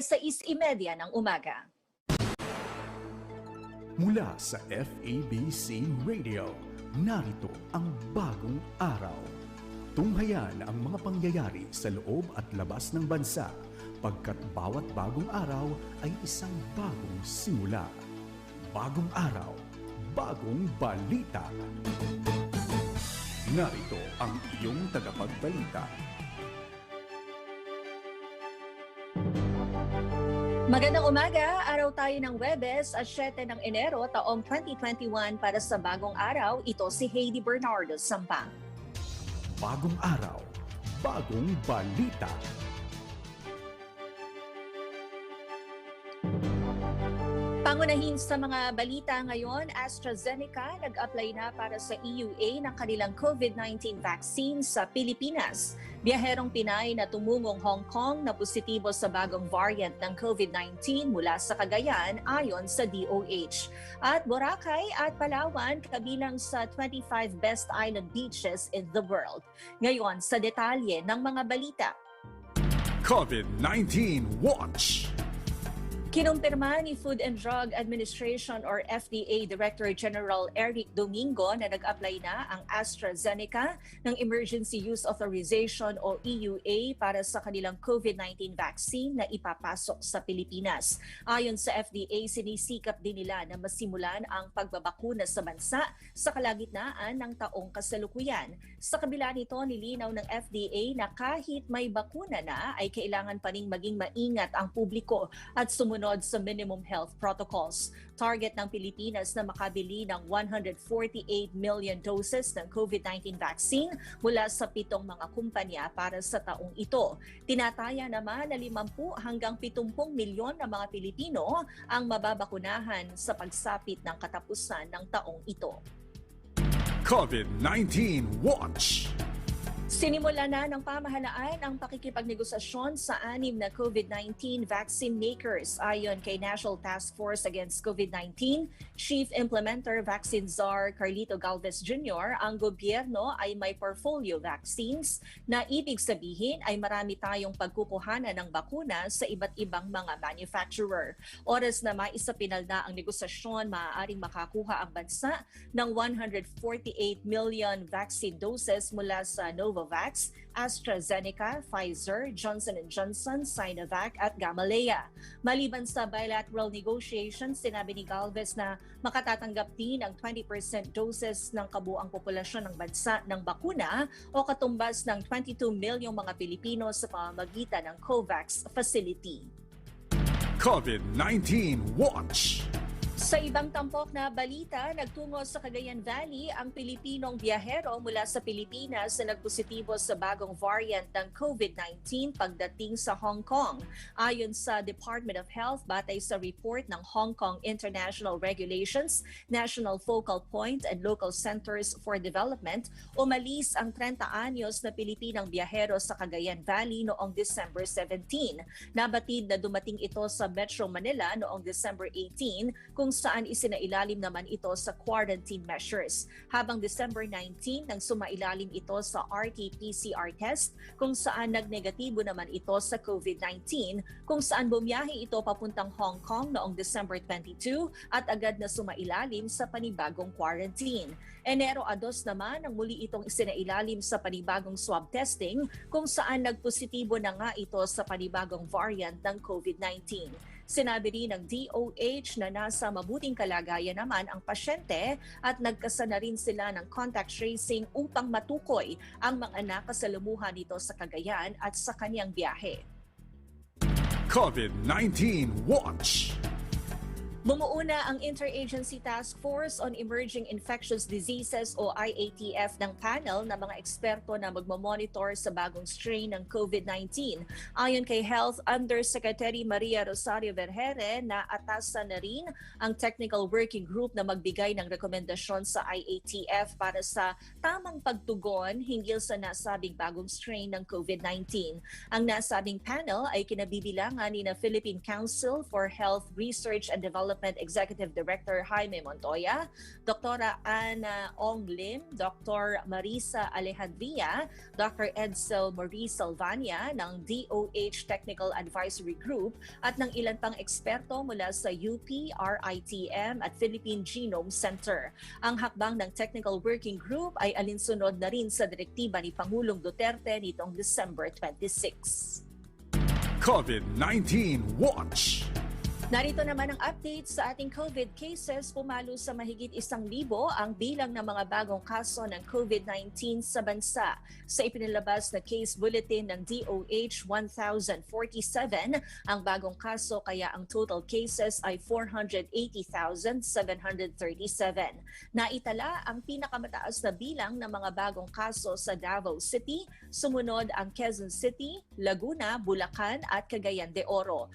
alas 6.30 ng umaga. Mula sa FABC Radio, narito ang bagong araw. Tunghayan ang mga pangyayari sa loob at labas ng bansa, pagkat bawat bagong araw ay isang bagong simula. Bagong araw, bagong balita. Narito ang iyong tagapagbalita. Magandang umaga, araw tayo ng Webes at 7 ng Enero taong 2021 para sa bagong araw. Ito si Heidi Bernardo Sampang. Bagong araw, bagong balita. Pangunahin sa mga balita ngayon, AstraZeneca nag-apply na para sa EUA ng kanilang COVID-19 vaccine sa Pilipinas. Biyaherong Pinay na tumungong Hong Kong na positibo sa bagong variant ng COVID-19 mula sa Cagayan ayon sa DOH. At Boracay at Palawan kabilang sa 25 best island beaches in the world. Ngayon sa detalye ng mga balita. COVID-19 Watch. Kinumpirma ni Food and Drug Administration or FDA Director General Eric Domingo na nag-apply na ang AstraZeneca ng Emergency Use Authorization o EUA para sa kanilang COVID-19 vaccine na ipapasok sa Pilipinas. Ayon sa FDA, sinisikap din nila na masimulan ang pagbabakuna sa bansa sa kalagitnaan ng taong kasalukuyan. Sa kabila nito, nilinaw ng FDA na kahit may bakuna na ay kailangan pa ring maging maingat ang publiko at sumunod sumunod sa minimum health protocols. Target ng Pilipinas na makabili ng 148 million doses ng COVID-19 vaccine mula sa pitong mga kumpanya para sa taong ito. Tinataya naman na 50 hanggang 70 milyon na mga Pilipino ang mababakunahan sa pagsapit ng katapusan ng taong ito. COVID-19 Watch. Sinimula na ng pamahalaan ang pakikipagnegosasyon sa anim na COVID-19 vaccine makers ayon kay National Task Force Against COVID-19 Chief Implementer Vaccine Czar Carlito Galvez Jr. Ang gobyerno ay may portfolio vaccines na ibig sabihin ay marami tayong pagkukuhanan ng bakuna sa iba't ibang mga manufacturer. Oras na maisapinal na ang negosasyon, maaaring makakuha ang bansa ng 148 million vaccine doses mula sa Novavax Novavax, AstraZeneca, Pfizer, Johnson Johnson, Sinovac at Gamaleya. Maliban sa bilateral negotiations, sinabi ni Galvez na makatatanggap din ang 20% doses ng kabuang populasyon ng bansa ng bakuna o katumbas ng 22 milyong mga Pilipino sa pamamagitan ng COVAX facility. COVID-19 Watch. Sa ibang tampok na balita, nagtungo sa Cagayan Valley ang Pilipinong biyahero mula sa Pilipinas na nagpositibo sa bagong variant ng COVID-19 pagdating sa Hong Kong. Ayon sa Department of Health, batay sa report ng Hong Kong International Regulations, National Focal Point and Local Centers for Development, umalis ang 30 anyos na Pilipinang biyahero sa Cagayan Valley noong December 17. Nabatid na dumating ito sa Metro Manila noong December 18 kung saan isinailalim naman ito sa quarantine measures. Habang December 19 nang sumailalim ito sa RT-PCR test kung saan nagnegatibo naman ito sa COVID-19 kung saan bumiyahe ito papuntang Hong Kong noong December 22 at agad na sumailalim sa panibagong quarantine. Enero 2 naman ang muli itong isinailalim sa panibagong swab testing kung saan nagpositibo na nga ito sa panibagong variant ng COVID-19. Sinabi rin ng DOH na nasa mabuting kalagayan naman ang pasyente at nagkasa na rin sila ng contact tracing upang matukoy ang mga nakasalamuhan nito sa Cagayan at sa kanyang biyahe. COVID-19 Watch. Bumuuna ang Interagency Task Force on Emerging Infectious Diseases o IATF ng panel na mga eksperto na magmamonitor sa bagong strain ng COVID-19. Ayon kay Health Undersecretary Maria Rosario Vergere na atasan na rin ang technical working group na magbigay ng rekomendasyon sa IATF para sa tamang pagtugon hinggil sa nasabing bagong strain ng COVID-19. Ang nasabing panel ay kinabibilangan ni na Philippine Council for Health Research and Development Development Executive Director Jaime Montoya, Dr. Ana Ong Lim, Dr. Marisa Alejandria, Dr. Edsel Marie Salvania ng DOH Technical Advisory Group at ng ilan pang eksperto mula sa UP, RITM at Philippine Genome Center. Ang hakbang ng Technical Working Group ay alinsunod na rin sa direktiba ni Pangulong Duterte nitong December 26. COVID-19 Watch! Narito naman ang update sa ating COVID cases. Pumalo sa mahigit isang libo ang bilang ng mga bagong kaso ng COVID-19 sa bansa. Sa ipinalabas na case bulletin ng DOH 1,047, ang bagong kaso kaya ang total cases ay 480,737. Naitala ang pinakamataas na bilang ng mga bagong kaso sa Davao City, sumunod ang Quezon City, Laguna, Bulacan at Cagayan de Oro.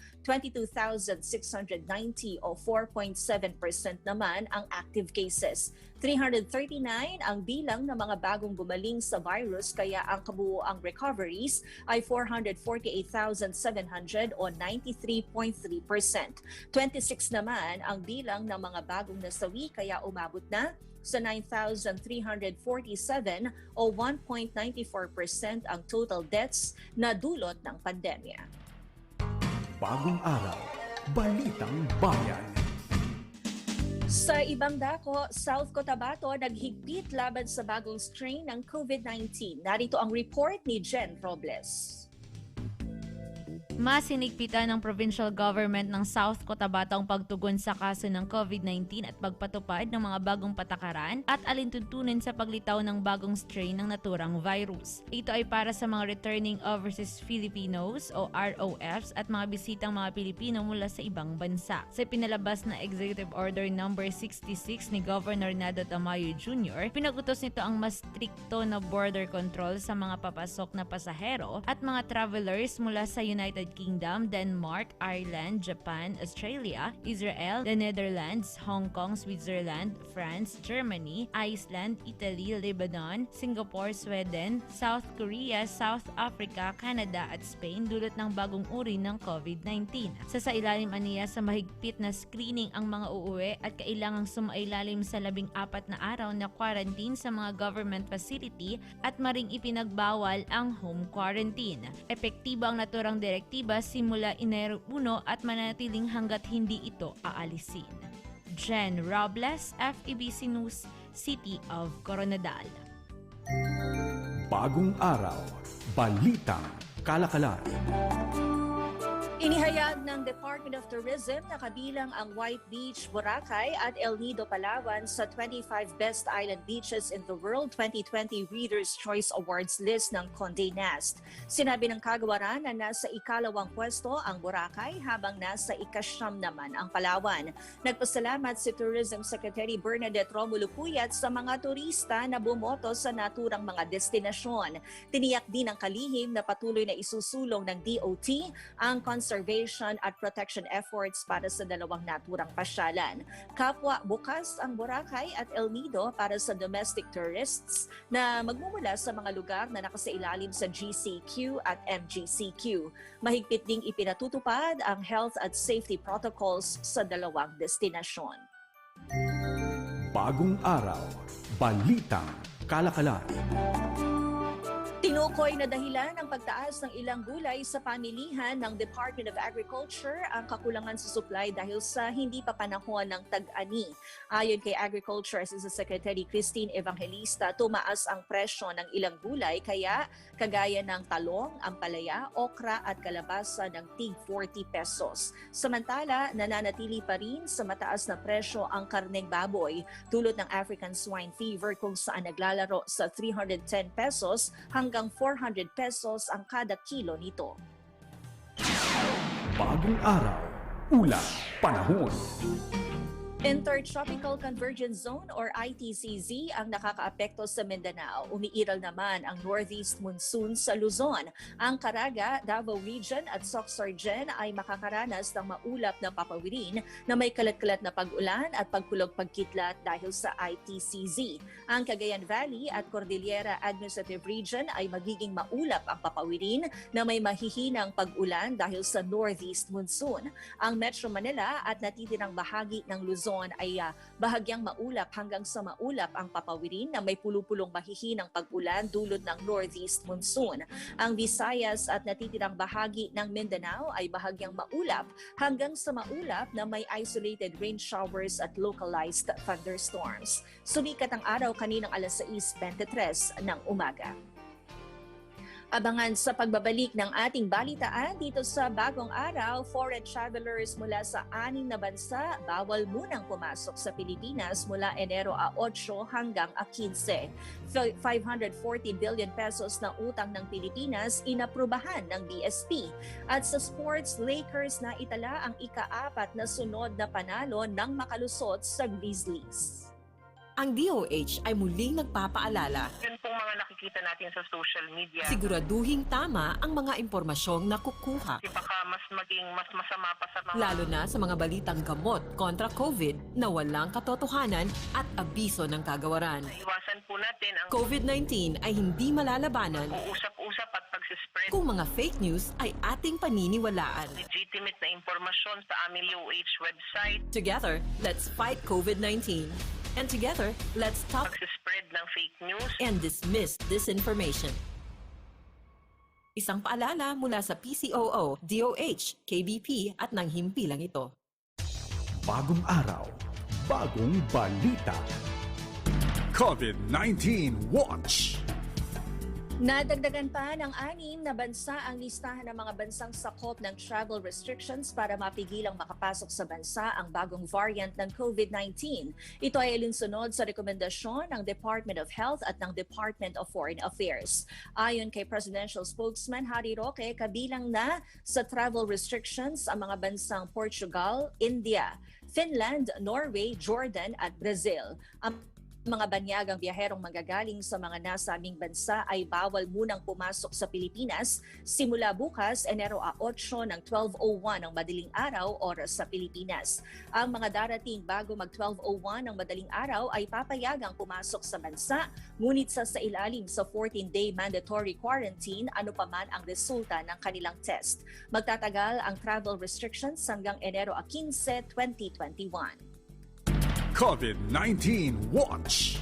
22,690 o 4.7% naman ang active cases. 339 ang bilang ng mga bagong gumaling sa virus kaya ang kabuoang recoveries ay 448,700 o 93.3%. 26 naman ang bilang ng mga bagong nasawi kaya umabot na sa 9,347 o 1.94% ang total deaths na dulot ng pandemya. Bagong araw, Balitang Bayan. Sa ibang dako, South Cotabato naghigpit laban sa bagong strain ng COVID-19. Narito ang report ni Jen Robles. Masinigpitan ng provincial government ng South Cotabato ang pagtugon sa kaso ng COVID-19 at pagpatupad ng mga bagong patakaran at alintuntunin sa paglitaw ng bagong strain ng naturang virus. Ito ay para sa mga returning overseas Filipinos o ROFs at mga bisitang mga Pilipino mula sa ibang bansa. Sa pinalabas na Executive Order No. 66 ni Governor Nado Tamayo Jr., pinagutos nito ang mas strikto na border control sa mga papasok na pasahero at mga travelers mula sa United Kingdom, Denmark, Ireland, Japan, Australia, Israel, the Netherlands, Hong Kong, Switzerland, France, Germany, Iceland, Italy, Lebanon, Singapore, Sweden, South Korea, South Africa, Canada at Spain dulot ng bagong uri ng COVID-19. Sa sa ilalim aniya sa mahigpit na screening ang mga uuwi at kailangang sumailalim sa labing apat na araw na quarantine sa mga government facility at maring ipinagbawal ang home quarantine. Epektibo ang naturang direktiba simula Enero 1 at manatiling hanggat hindi ito aalisin. Jen Robles, FEBC News, City of Coronadal. Bagong araw, Balitang Kalakalan. Inihayag ng Department of Tourism na kabilang ang White Beach, Boracay at El Nido, Palawan sa 25 Best Island Beaches in the World 2020 Reader's Choice Awards list ng Condé Nast. Sinabi ng kagawaran na nasa ikalawang pwesto ang Boracay habang nasa ikasyam naman ang Palawan. Nagpasalamat si Tourism Secretary Bernadette Romulo Puyat sa mga turista na bumoto sa naturang mga destinasyon. Tiniyak din ng kalihim na patuloy na isusulong ng DOT ang conservation at protection efforts para sa dalawang naturang pasyalan. Kapwa bukas ang Boracay at El Nido para sa domestic tourists na magmumula sa mga lugar na nakasailalim sa GCQ at MGCQ. Mahigpit ding ipinatutupad ang health at safety protocols sa dalawang destinasyon. Bagong araw, Balitang Kalakalan. Tinukoy na dahilan ng pagtaas ng ilang gulay sa pamilihan ng Department of Agriculture ang kakulangan sa supply dahil sa hindi pa panahon ng tag-ani. Ayon kay Agriculture Assistant Secretary Christine Evangelista, tumaas ang presyo ng ilang gulay kaya kagaya ng talong, ampalaya, okra at kalabasa ng tig 40 pesos. Samantala, nananatili pa rin sa mataas na presyo ang karneng baboy tulad ng African swine fever kung saan naglalaro sa 310 pesos hanggang 400 pesos ang kada kilo nito. Bagong araw, ulat, panahon. Intertropical Convergence Zone or ITCZ ang nakakaapekto sa Mindanao. Umiiral naman ang northeast monsoon sa Luzon. Ang Caraga, Davao Region at Soxargen ay makakaranas ng maulap na papawirin na may kalat-kalat na pag-ulan at pagkulog-pagkitlat dahil sa ITCZ. Ang Cagayan Valley at Cordillera Administrative Region ay magiging maulap ang papawirin na may mahihinang pag-ulan dahil sa northeast monsoon. Ang Metro Manila at natitirang bahagi ng Luzon ay ah, bahagyang maulap hanggang sa maulap ang papawirin na may pulupulong mahihinang pag-ulan dulot ng northeast monsoon. Ang Visayas at natitirang bahagi ng Mindanao ay bahagyang maulap hanggang sa maulap na may isolated rain showers at localized thunderstorms. Sumikat ang araw kaninang alas 6.23 ng umaga. Abangan sa pagbabalik ng ating balitaan dito sa Bagong Araw, foreign travelers mula sa anim na bansa bawal munang pumasok sa Pilipinas mula Enero a 8 hanggang a 15. Fi- 540 billion pesos na utang ng Pilipinas inaprubahan ng BSP. At sa sports, Lakers na itala ang ika-apat na sunod na panalo ng makalusot sa Grizzlies. Ang DOH ay muling nagpapaalala, Yun pong mga nakikita natin sa social media. siguraduhing tama ang mga impormasyong nakukuha. Kasi baka mas maging mas masama pa sa mga Lalo na sa mga balitang gamot kontra COVID na walang katotohanan at abiso ng kagawaran. iwasan po natin ang COVID-19 ay hindi malalabanan uusap-usap at pagsispread kung mga fake news ay ating paniniwalaan. legitimate na impormasyon sa aming DOH website, Together, let's fight COVID-19. And together, let's stop pagsispread ng fake news. and dismiss disinformation. Isang paalala mula sa PCOO, DOH, KBP at ng himpilang ito. Bagong araw, bagong balita. COVID-19 Watch. Nadagdagan pa ng anim na bansa ang listahan ng mga bansang sakop ng travel restrictions para mapigilang makapasok sa bansa ang bagong variant ng COVID-19. Ito ay alinsunod sa rekomendasyon ng Department of Health at ng Department of Foreign Affairs. Ayon kay Presidential Spokesman Harry Roque, kabilang na sa travel restrictions ang mga bansang Portugal, India, Finland, Norway, Jordan at Brazil. Ang mga banyagang biyaherong manggagaling sa mga nasabing bansa ay bawal munang pumasok sa Pilipinas simula bukas, Enero a 8 ng 12.01 ng madaling araw oras sa Pilipinas. Ang mga darating bago mag 12.01 ng madaling araw ay papayagang pumasok sa bansa, ngunit sa sa ilalim sa 14-day mandatory quarantine ano pa man ang resulta ng kanilang test. Magtatagal ang travel restrictions hanggang Enero a 15, 2021. COVID-19 Watch.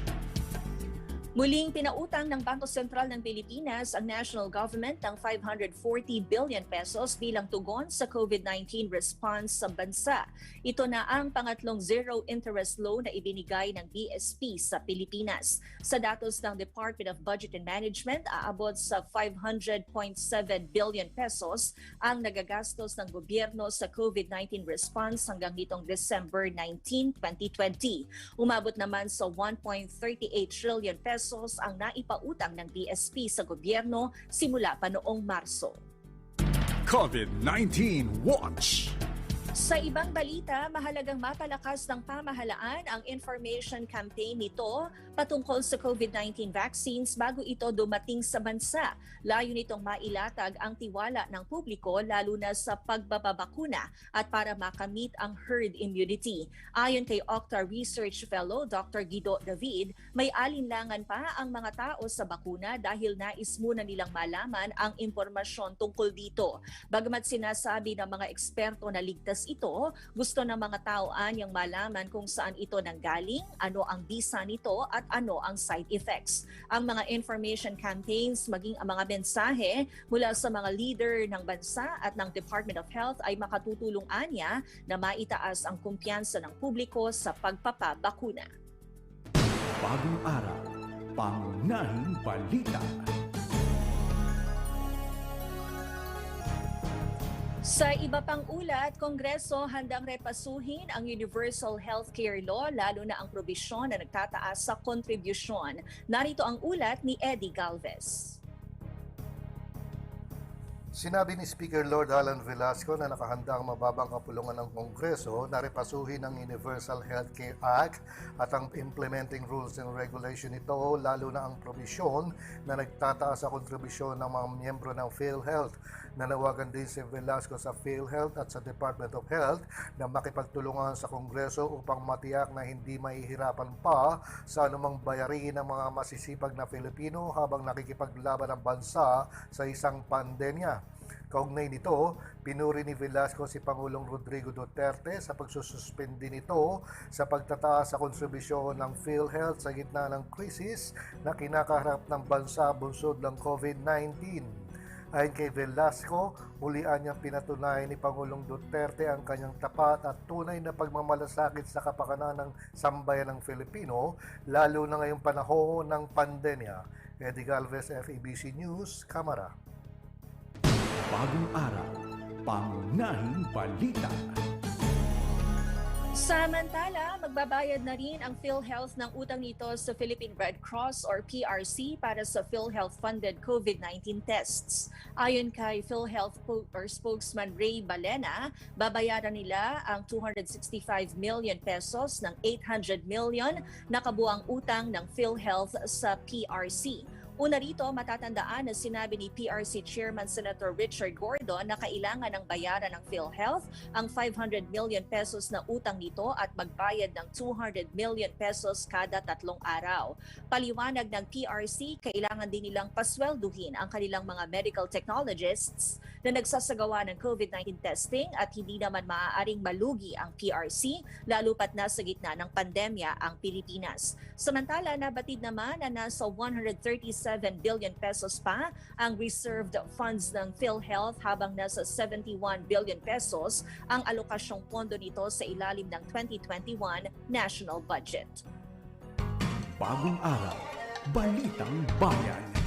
Muling pinautang ng Bangko Sentral ng Pilipinas ang national government ng 540 billion pesos bilang tugon sa COVID-19 response sa bansa. Ito na ang pangatlong zero interest loan na ibinigay ng BSP sa Pilipinas. Sa datos ng Department of Budget and Management, aabot sa 500.7 billion pesos ang nagagastos ng gobyerno sa COVID-19 response hanggang nitong December 19, 2020. Umabot naman sa 1.38 trillion pesos ang naipautang ng BSP sa gobyerno simula pa noong Marso. COVID-19 Watch. Sa ibang balita, mahalagang mapalakas ng pamahalaan ang information campaign nito patungkol sa COVID-19 vaccines bago ito dumating sa bansa. Layo nitong mailatag ang tiwala ng publiko lalo na sa pagbababakuna at para makamit ang herd immunity. Ayon kay Okta Research Fellow Dr. Guido David, may alinlangan pa ang mga tao sa bakuna dahil nais muna nilang malaman ang impormasyon tungkol dito. Bagamat sinasabi ng mga eksperto na ligtas ito, gusto ng mga tao anyang malaman kung saan ito nanggaling, ano ang bisa nito at ano ang side effects. Ang mga information campaigns maging ang mga mensahe mula sa mga leader ng bansa at ng Department of Health ay makatutulong anya na maitaas ang kumpiyansa ng publiko sa pagpapabakuna. Bagong araw, pangunahing balita. Sa iba pang ulat, Kongreso handang repasuhin ang Universal Healthcare Law lalo na ang probisyon na nagtataas sa kontribusyon. Narito ang ulat ni Eddie Galvez. Sinabi ni Speaker Lord Alan Velasco na nakahanda ang mababang kapulungan ng Kongreso na repasuhin ang Universal Healthcare Act at ang implementing rules and regulation nito lalo na ang probisyon na nagtataas sa kontribusyon ng mga miyembro ng PhilHealth. Nanawagan din si Velasco sa PhilHealth at sa Department of Health na makipagtulungan sa Kongreso upang matiyak na hindi mahihirapan pa sa anumang bayarin ng mga masisipag na Filipino habang nakikipaglaban ang bansa sa isang pandemya. Kaugnay nito, pinuri ni Velasco si Pangulong Rodrigo Duterte sa pagsususpindi nito sa pagtataas sa kontribusyon ng PhilHealth sa gitna ng krisis na kinakaharap ng bansa bunsod ng COVID-19. Ayon kay Velasco, mulian niyang pinatunayan ni Pangulong Duterte ang kanyang tapat at tunay na pagmamalasakit sa kapakanan ng sambayan ng Filipino, lalo na ngayong panahon ng pandemya. Eddie Galvez, FEBC News, Kamara. Bagong araw, pangunahing balita. Samantala, magbabayad na rin ang PhilHealth ng utang nito sa Philippine Red Cross or PRC para sa PhilHealth-funded COVID-19 tests. Ayon kay PhilHealth or spokesman Ray Balena, babayaran nila ang 265 million pesos ng 800 million na kabuang utang ng PhilHealth sa PRC. Una rito, matatandaan na sinabi ni PRC Chairman Senator Richard Gordon na kailangan ng bayaran ng PhilHealth ang 500 million pesos na utang nito at magbayad ng 200 million pesos kada tatlong araw. Paliwanag ng PRC, kailangan din nilang paswelduhin ang kanilang mga medical technologists na nagsasagawa ng COVID-19 testing at hindi naman maaaring malugi ang PRC lalo pat nasa gitna ng pandemya ang Pilipinas. Samantala, nabatid naman na nasa 137 billion pesos pa ang reserved funds ng PhilHealth habang nasa 71 billion pesos ang alokasyong pondo nito sa ilalim ng 2021 national budget. Bagong araw, balitang bayan.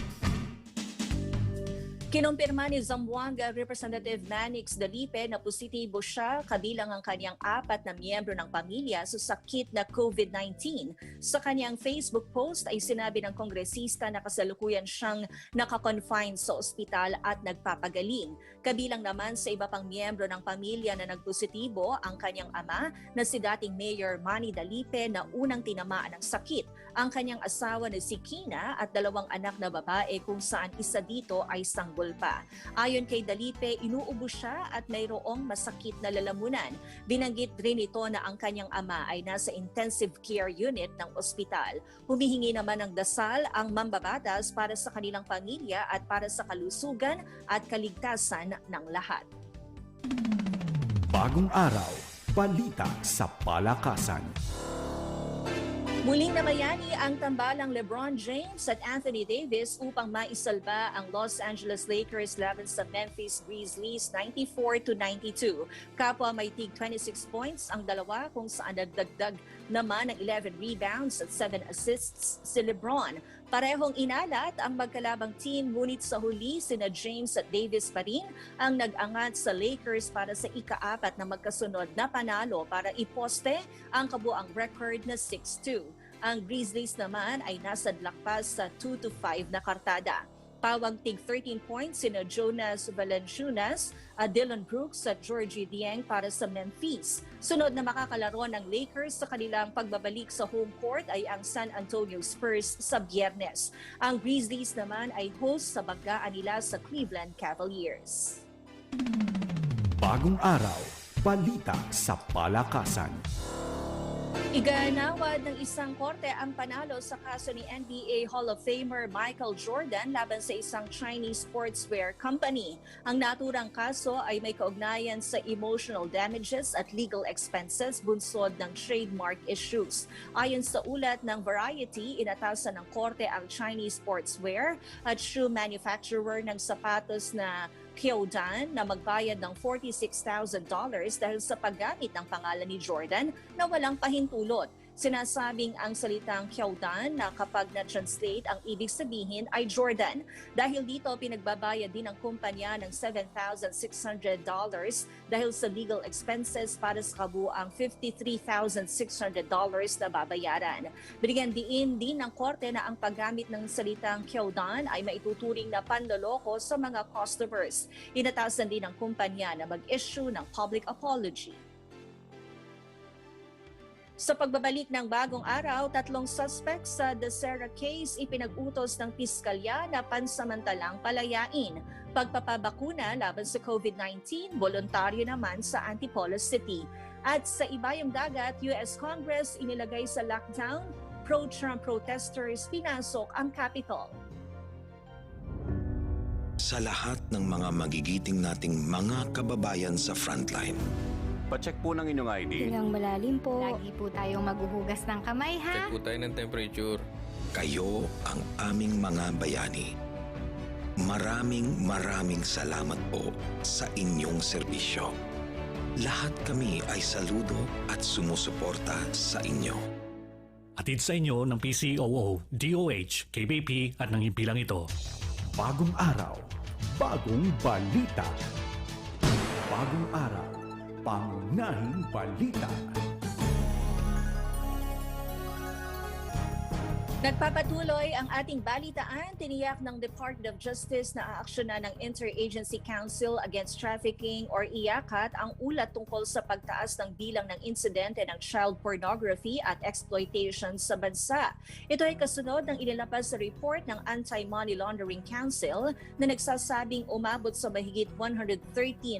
Kinumpirma ni Zamboanga Representative Manix Dalipe na positibo siya kabilang ang kanyang apat na miyembro ng pamilya sa sakit na COVID-19. Sa kanyang Facebook post ay sinabi ng kongresista na kasalukuyan siyang nakakonfine sa ospital at nagpapagaling. Kabilang naman sa iba pang miyembro ng pamilya na nagpositibo ang kanyang ama na si dating Mayor Manny Dalipe na unang tinamaan ng sakit, ang kanyang asawa na si Kina at dalawang anak na babae kung saan isa dito ay sanggol pa. Ayon kay Dalipe, inuubo siya at mayroong masakit na lalamunan. Binanggit rin ito na ang kanyang ama ay nasa intensive care unit ng ospital. Humihingi naman ng dasal ang mambabatas para sa kanilang pamilya at para sa kalusugan at kaligtasan ng lahat. Bagong araw, balita sa palakasan. Muling namayani ang tambalang LeBron James at Anthony Davis upang maisalba ang Los Angeles Lakers laban sa Memphis Grizzlies 94 to 92. Kapwa may tig 26 points ang dalawa kung saan nagdagdag naman ng 11 rebounds at 7 assists si LeBron. Parehong inalat ang magkalabang team ngunit sa huli sina James at Davis pa rin ang nag-angat sa Lakers para sa ikaapat na magkasunod na panalo para iposte ang kabuang record na 6-2. Ang Grizzlies naman ay nasa lakpas sa 2-5 na kartada. Pawang tig 13 points sina Jonas Valanciunas, uh, Dylan Brooks at Georgie Dieng para sa Memphis. Sunod na makakalaro ng Lakers sa kanilang pagbabalik sa home court ay ang San Antonio Spurs sa biyernes. Ang Grizzlies naman ay host sa bagaan nila sa Cleveland Cavaliers. Bagong araw, balita sa palakasan. Iganawad ng isang korte ang panalo sa kaso ni NBA Hall of Famer Michael Jordan laban sa isang Chinese sportswear company. Ang naturang kaso ay may kaugnayan sa emotional damages at legal expenses bunsod ng trademark issues. Ayon sa ulat ng Variety, inatasan ng korte ang Chinese sportswear at shoe manufacturer ng sapatos na Kyodan na magbayad ng $46,000 dahil sa paggamit ng pangalan ni Jordan na walang pahintulot. Sinasabing ang salitang Kyaudan na kapag na-translate ang ibig sabihin ay Jordan. Dahil dito pinagbabayad din ang kumpanya ng $7,600 dahil sa legal expenses para sa kabuang $53,600 na babayaran. Binigyan diin din ng korte na ang paggamit ng salitang Kyaudan ay maituturing na panloloko sa mga customers. Inatasan din ng kumpanya na mag-issue ng public apology. Sa pagbabalik ng bagong araw, tatlong suspect sa Desera case ipinag-utos ng piskalya na pansamantalang palayain. Pagpapabakuna laban sa COVID-19, voluntaryo naman sa Antipolo City. At sa ibayong dagat, US Congress inilagay sa lockdown, pro-Trump protesters pinasok ang Capitol. sa lahat ng mga magigiting nating mga kababayan sa frontline. Pacheck po ng inyong ID. Hingang malalim po. Lagi po tayong maghuhugas ng kamay, ha? Check po tayo ng temperature. Kayo ang aming mga bayani. Maraming maraming salamat po sa inyong serbisyo. Lahat kami ay saludo at sumusuporta sa inyo. Atid sa inyo ng PCOO, DOH, KBP at ng himpilang ito. Bagong araw, bagong balita. Bagong araw, pangunahing balita. Nagpapatuloy ang ating balitaan. Tiniyak ng Department of Justice na aaksyonan ng Interagency Council Against Trafficking or IACAT ang ulat tungkol sa pagtaas ng bilang ng insidente ng child pornography at exploitation sa bansa. Ito ay kasunod ng inilabas sa report ng Anti-Money Laundering Council na nagsasabing umabot sa mahigit 113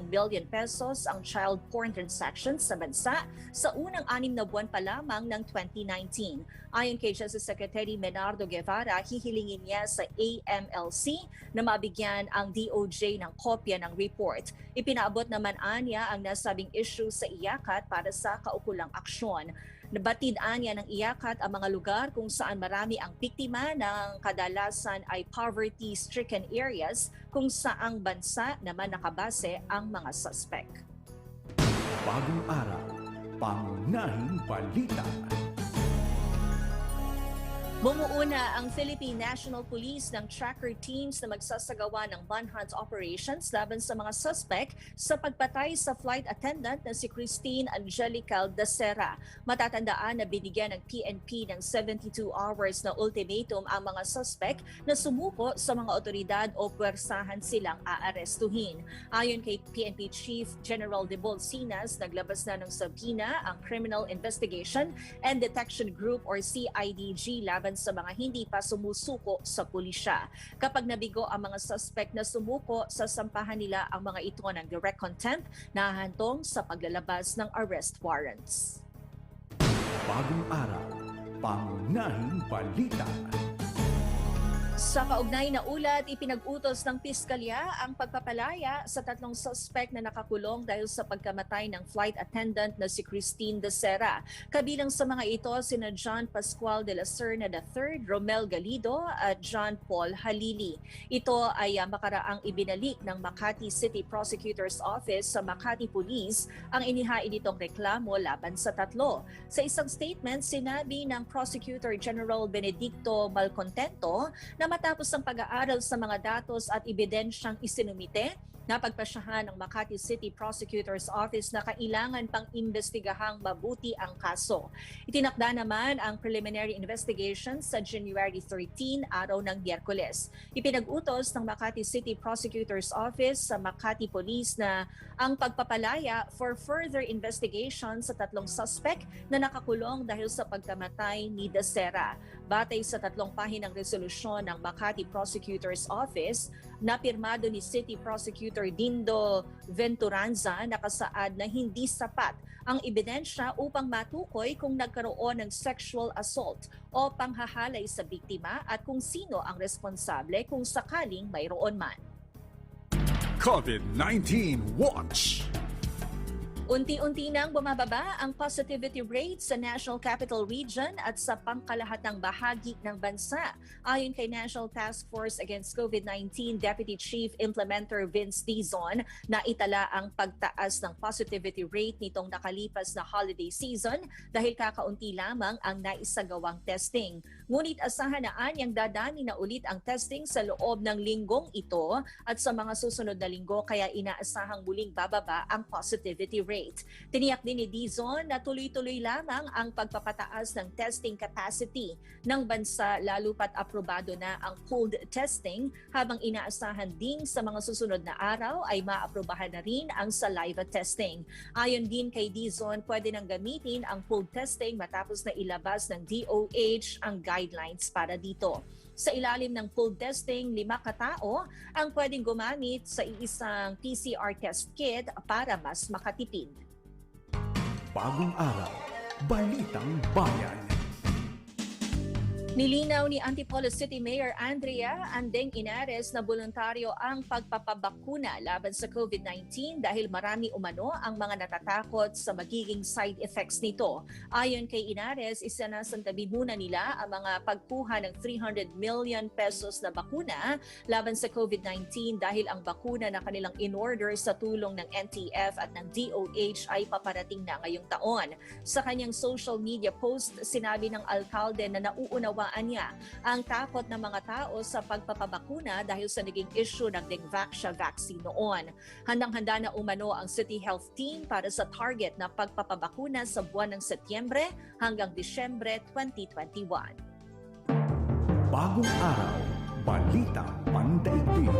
billion pesos ang child porn transactions sa bansa sa unang anim na buwan pa lamang ng 2019. Ayon kay Justice Secretary Menardo Guevara, hihilingin niya sa AMLC na mabigyan ang DOJ ng kopya ng report. Ipinaabot naman anya ang nasabing issue sa iyakat para sa kaukulang aksyon. Nabatid anya ng iyakat ang mga lugar kung saan marami ang biktima ng kadalasan ay poverty-stricken areas kung saang bansa naman nakabase ang mga suspect. Bagong araw, pangunahing balita. Bumuuna ang Philippine National Police ng tracker teams na magsasagawa ng manhunt operations laban sa mga suspect sa pagpatay sa flight attendant na si Christine Angelical Dacera. Matatandaan na binigyan ng PNP ng 72 hours na ultimatum ang mga suspect na sumuko sa mga otoridad o puwersahan silang aarestuhin. Ayon kay PNP Chief General De Bolsinas, naglabas na ng sabina ang Criminal Investigation and Detection Group or CIDG laban sa mga hindi pa sumusuko sa pulisya. Kapag nabigo ang mga suspect na sumuko, sasampahan nila ang mga ito ng direct contempt na hahantong sa paglalabas ng arrest warrants. Bagong araw, pangunahing balita. Sa kaugnay na ulat, ipinag-utos ng piskalya ang pagpapalaya sa tatlong suspect na nakakulong dahil sa pagkamatay ng flight attendant na si Christine Dacera. Kabilang sa mga ito sina John Pascual de la Serna III, Romel Galido at John Paul Halili. Ito ay uh, makaraang ibinalik ng Makati City Prosecutor's Office sa Makati Police ang inihain itong reklamo laban sa tatlo. Sa isang statement, sinabi ng Prosecutor General Benedicto Malcontento na matapos ang pag-aaral sa mga datos at ebidensyang isinumite, napagpasyahan ng Makati City Prosecutor's Office na kailangan pang imbestigahang mabuti ang kaso. Itinakda naman ang preliminary investigation sa January 13, araw ng Biyerkules. Ipinag-utos ng Makati City Prosecutor's Office sa Makati Police na ang pagpapalaya for further investigation sa tatlong suspect na nakakulong dahil sa pagkamatay ni Dacera. Batay sa tatlong pahinang resolusyon ng Makati Prosecutor's Office, napirmado ni City Prosecutor Dindo Venturanza nakasaad na hindi sapat ang ebidensya upang matukoy kung nagkaroon ng sexual assault o panghahalay sa biktima at kung sino ang responsable kung sakaling mayroon man. COVID-19 Watch. Unti-unti nang bumababa ang positivity rate sa National Capital Region at sa pangkalahatang bahagi ng bansa. Ayon kay National Task Force Against COVID-19 Deputy Chief Implementer Vince Dizon, na itala ang pagtaas ng positivity rate nitong nakalipas na holiday season dahil kakaunti lamang ang naisagawang testing. Ngunit asahan na anyang dadami na ulit ang testing sa loob ng linggong ito at sa mga susunod na linggo kaya inaasahang muling bababa ang positivity rate rate. Tiniyak din ni Dizon na tuloy-tuloy lamang ang pagpapataas ng testing capacity ng bansa lalo pat aprobado na ang pooled testing habang inaasahan din sa mga susunod na araw ay maaprobahan na rin ang saliva testing. Ayon din kay Dizon, pwede nang gamitin ang pooled testing matapos na ilabas ng DOH ang guidelines para dito. Sa ilalim ng pool testing, lima katao ang pwedeng gumamit sa iisang PCR test kit para mas makatipid. Bagong araw, Balitang Bayan. Nilinaw ni Antipolo City Mayor Andrea Andeng Inares na voluntaryo ang pagpapabakuna laban sa COVID-19 dahil marami umano ang mga natatakot sa magiging side effects nito. Ayon kay Inares, isanasantabi muna nila ang mga pagkuha ng 300 million pesos na bakuna laban sa COVID-19 dahil ang bakuna na kanilang in-order sa tulong ng NTF at ng DOH ay paparating na ngayong taon. Sa kanyang social media post, sinabi ng alkalde na nauunawa niya ang takot ng mga tao sa pagpapabakuna dahil sa naging issue ng Dengvaxia vaccine noon. Handang-handa na umano ang City Health Team para sa target na pagpapabakuna sa buwan ng Setyembre hanggang Disyembre 2021. Bagong araw, balita pandaigdig.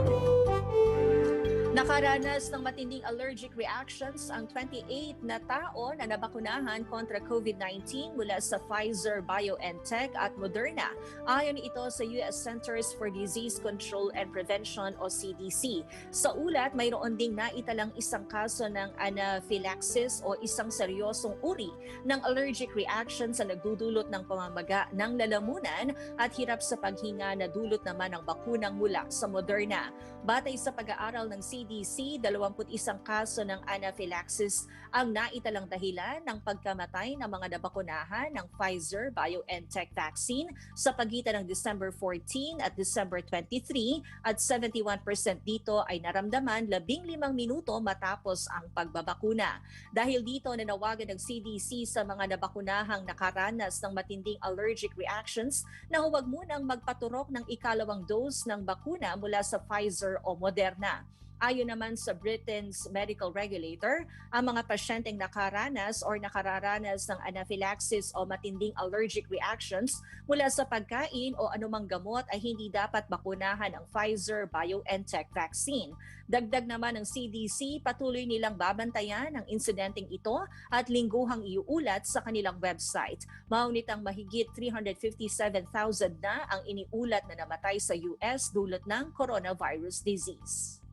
Nakaranas ng matinding allergic reactions ang 28 na tao na nabakunahan kontra COVID-19 mula sa Pfizer, BioNTech at Moderna. Ayon ito sa US Centers for Disease Control and Prevention o CDC. Sa ulat, mayroon ding naitalang isang kaso ng anaphylaxis o isang seryosong uri ng allergic reaction sa nagdudulot ng pamamaga ng lalamunan at hirap sa paghinga na dulot naman ng bakunang mula sa Moderna. Batay sa pag-aaral ng CDC, CDC, 21 kaso ng anaphylaxis ang naitalang dahilan ng pagkamatay ng mga nabakunahan ng Pfizer BioNTech vaccine sa pagitan ng December 14 at December 23 at 71% dito ay naramdaman 15 minuto matapos ang pagbabakuna. Dahil dito nanawagan ng CDC sa mga nabakunahang nakaranas ng matinding allergic reactions na huwag munang magpaturok ng ikalawang dose ng bakuna mula sa Pfizer o Moderna. Ayon naman sa Britain's medical regulator, ang mga pasyenteng nakaranas or nakararanas ng anaphylaxis o matinding allergic reactions mula sa pagkain o anumang gamot ay hindi dapat bakunahan ang Pfizer BioNTech vaccine. Dagdag naman ng CDC, patuloy nilang babantayan ang insidenteng ito at lingguhang iuulat sa kanilang website. Maunit ang mahigit 357,000 na ang iniulat na namatay sa US dulot ng coronavirus disease.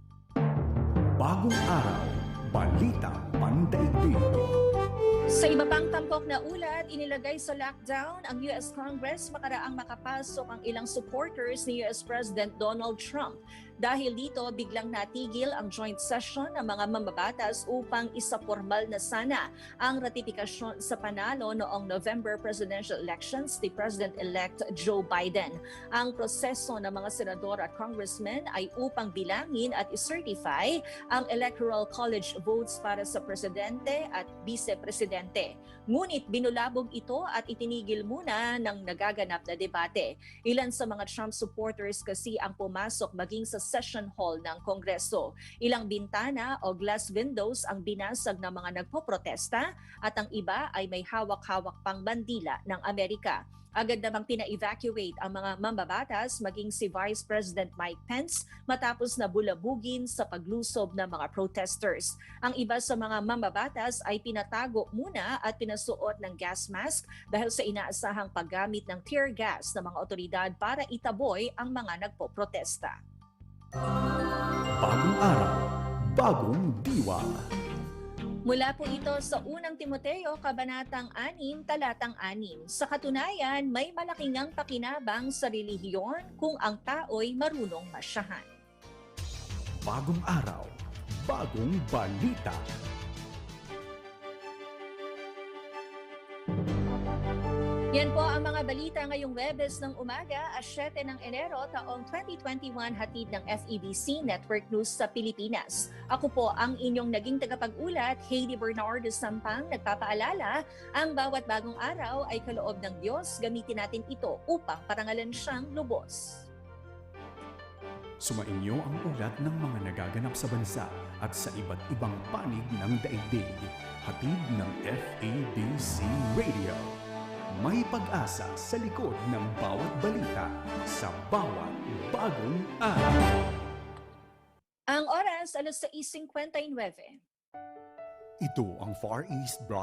Bagong araw, balita pandaigdig. Sa iba pang tampok na ulat, inilagay sa lockdown ang US Congress makaraang makapasok ang ilang supporters ni US President Donald Trump dahil dito, biglang natigil ang joint session ng mga mambabatas upang isa formal na sana ang ratifikasyon sa panalo noong November presidential elections ni President-elect Joe Biden. Ang proseso ng mga senador at congressmen ay upang bilangin at i-certify ang electoral college votes para sa presidente at vice-presidente. Ngunit binulabog ito at itinigil muna ng nagaganap na debate. Ilan sa mga Trump supporters kasi ang pumasok maging sa session hall ng Kongreso. Ilang bintana o glass windows ang binasag ng mga nagpoprotesta at ang iba ay may hawak-hawak pang bandila ng Amerika. Agad namang pina-evacuate ang mga mambabatas maging si Vice President Mike Pence matapos na bulabugin sa paglusob ng mga protesters. Ang iba sa mga mambabatas ay pinatago muna at pinasuot ng gas mask dahil sa inaasahang paggamit ng tear gas ng mga otoridad para itaboy ang mga nagpo-protesta. Bagong araw, bagong diwa. Mula po ito sa unang Timoteo, Kabanatang 6, Talatang 6. Sa katunayan, may malaking ang pakinabang sa relihiyon kung ang tao'y marunong masyahan. Bagong araw, bagong balita. Yan po ang mga balita ngayong Webes ng umaga, as 7 ng Enero taong 2021 hatid ng FEBC Network News sa Pilipinas. Ako po ang inyong naging tagapag-ulat, Hailey Bernardo Sampang, nagpapaalala, ang bawat bagong araw ay kaloob ng Diyos, gamitin natin ito upang parangalan siyang lubos. Sumainyo ang ulat ng mga nagaganap sa bansa at sa iba't ibang panig ng daigdig. Hatid ng FABC Radio. May pag-asa sa likod ng bawat balita sa bawat bagong araw. Ang oras, alas 6.59. Ito ang Far East Broadcast.